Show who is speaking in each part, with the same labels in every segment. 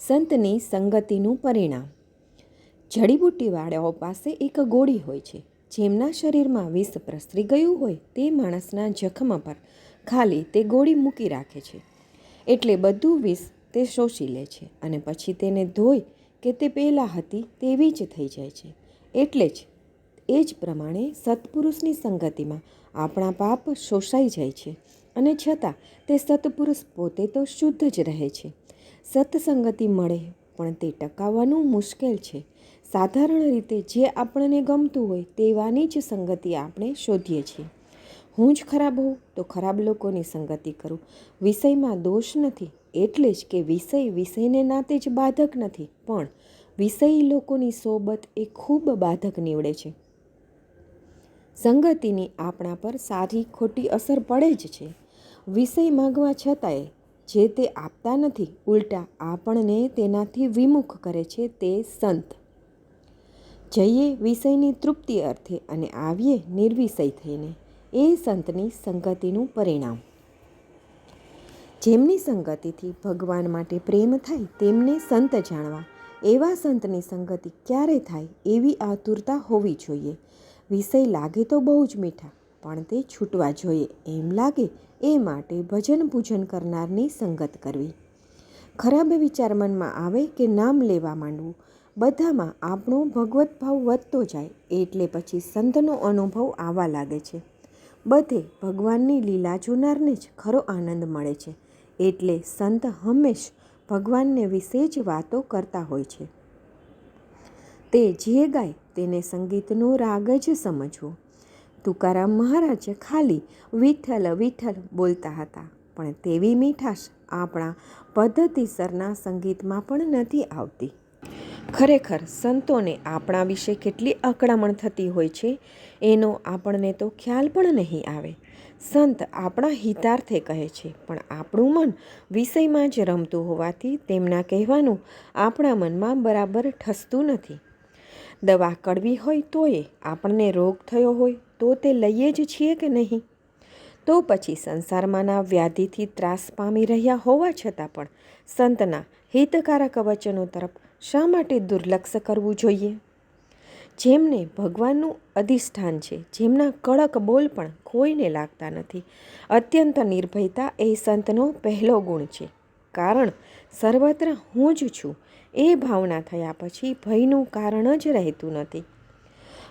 Speaker 1: સંતની સંગતિનું પરિણામ. જડીબુટ્ટીવાળાઓ પાસે એક ગોળી હોય છે, જેમના શરીરમાં વિષ પ્રસરી ગયું હોય તે માણસના જખમ પર ખાલી તે ગોળી મૂકી રાખે છે. એટલે બધું વિષ તે શોષી લે છે અને પછી તેને ધોઈ કે તે પહેલાં હતી તેવી જ થઈ જાય છે. એટલે જ, એ જ પ્રમાણે સત્પુરુષની સંગતિમાં આપણા પાપ શોષાઈ જાય છે અને છતાં તે સત્પુરુષ પોતે તો શુદ્ધ જ રહે છે. સત્સંગતિ મળે, પણ તે ટકાવવાનું મુશ્કેલ છે. સાધારણ રીતે જે આપણને ગમતું હોય તેવાની જ સંગતિ આપણે શોધીએ છીએ. હું જ ખરાબ હોઉં તો ખરાબ લોકોની સંગતિ કરું. વિષયમાં દોષ નથી, એટલે જ કે વિષય વિષયને નાતે જ બાધક નથી, પણ વિષયી લોકોની સોબત એ ખૂબ બાધક નીવડે છે. સંગતિની આપણા પર સારી ખોટી અસર પડે જ છે. વિષય માગવા છતાંય જે તે આપતા નથી, ઉલટા આપણને તેનાથી વિમુખ કરે છે તે સંત. જઈએ વિષયની તૃપ્તિ અર્થે અને આવીએ નિર્વિષય થઈને, એ સંતની સંગતિનું પરિણામ. જેમની સંગતિથી ભગવાન માટે પ્રેમ થાય, તેમને સંત જાણવા. એવા સંતની સંગતિ ક્યારે થાય એવી આતુરતા હોવી જોઈએ. વિષય લાગે તો બહુ જ મીઠા. પણ તે છૂટવા જોઈએ. એમ લાગે એ માટે ભજન પૂજન કરનારની સંગત કરવી. ખરાબ વિચાર મનમાં આવે કે નામ લેવા માંડવું. બધામાં આપણો ભગવત ભાવ વધતો જાય એટલે પછી સંતનો અનુભવ આવવા લાગે છે. બધે ભગવાનની લીલા જોનારને જ ખરો આનંદ મળે છે. એટલે સંત હંમેશ ભગવાનને વિશે જ વાતો કરતા હોય છે. તે જે ગાય તેને સંગીતનો રાગ જ સમજવો. તુકારામ મહારાજ ખાલી વિઠ્ઠલ વિઠ્ઠલ બોલતા હતા. પણ તેવી મીઠાશ આપણા પદ્ધતિસરના સંગીતમાં પણ નથી આવતી. ખરેખર સંતોને આપણા વિશે કેટલી અકળામણ થતી હોય છે, એનો આપણને તો ખ્યાલ પણ નહીં આવે. સંત આપણા હિતાર્થે કહે છે, પણ આપણું મન વિષયમાં જ રમતું હોવાથી તેમના કહેવાનું આપણા મનમાં બરાબર ઠસતું નથી. દવા કડવી હોય તોય આપણને રોગ થયો હોય તો તે લઈએ જ છીએ કે નહીં? તો પછી સંસારમાંના વ્યાધિથી ત્રાસ પામી રહ્યા હોવા છતાં પણ સંતના હિતકારક વચનો તરફ શા માટે દુર્લક્ષ કરવું જોઈએ? જેમને ભગવાનનું અધિષ્ઠાન છે, જેમના કડક બોલ પણ કોઈને લાગતા નથી, અત્યંત નિર્ભયતા એ સંતનો પહેલો ગુણ છે. કારણ, સર્વત્ર હું જ છું એ ભાવના થયા પછી ભયનું કારણ જ રહેતું નથી.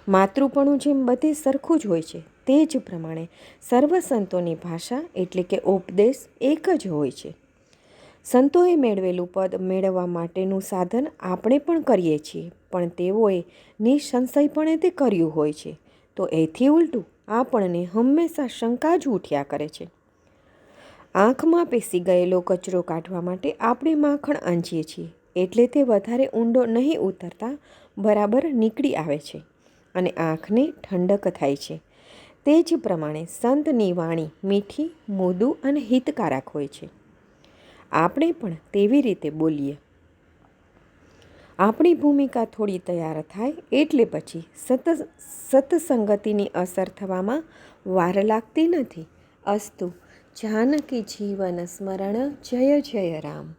Speaker 1: માતૃપણું જેમ બધે સરખું જ હોય છે, તે જ પ્રમાણે સર્વ સંતોની ભાષા એટલે કે ઉપદેશ એક જ હોય છે. સંતોએ મેળવેલું પદ મેળવવા માટેનું સાધન આપણે પણ કરીએ છીએ, પણ તેઓએ નિસંશયપણે તે કર્યું હોય છે, તો એથી ઉલટું આપણને હંમેશા શંકા જ ઉઠ્યા કરે છે. આંખમાં પેસી ગયેલો કચરો કાઢવા માટે આપણે માખણ આંચીએ છીએ એટલે તે વધારે ઊંડો નહીં ઉતરતા બરાબર નીકળી આવે છે અને આંખને ઠંડક થાય છે. તે જ પ્રમાણે સંતની વાણી મીઠી, મોદું અને હિતકારક હોય છે. આપણે પણ તેવી રીતે બોલીએ. આપણી ભૂમિકા થોડી તૈયાર થાય એટલે પછી સત, સતસંગતિની અસર થવામાં વાર લાગતી નથી. અસ્તુ, જાનકી જીવન સ્મરણ, જય જય રામ.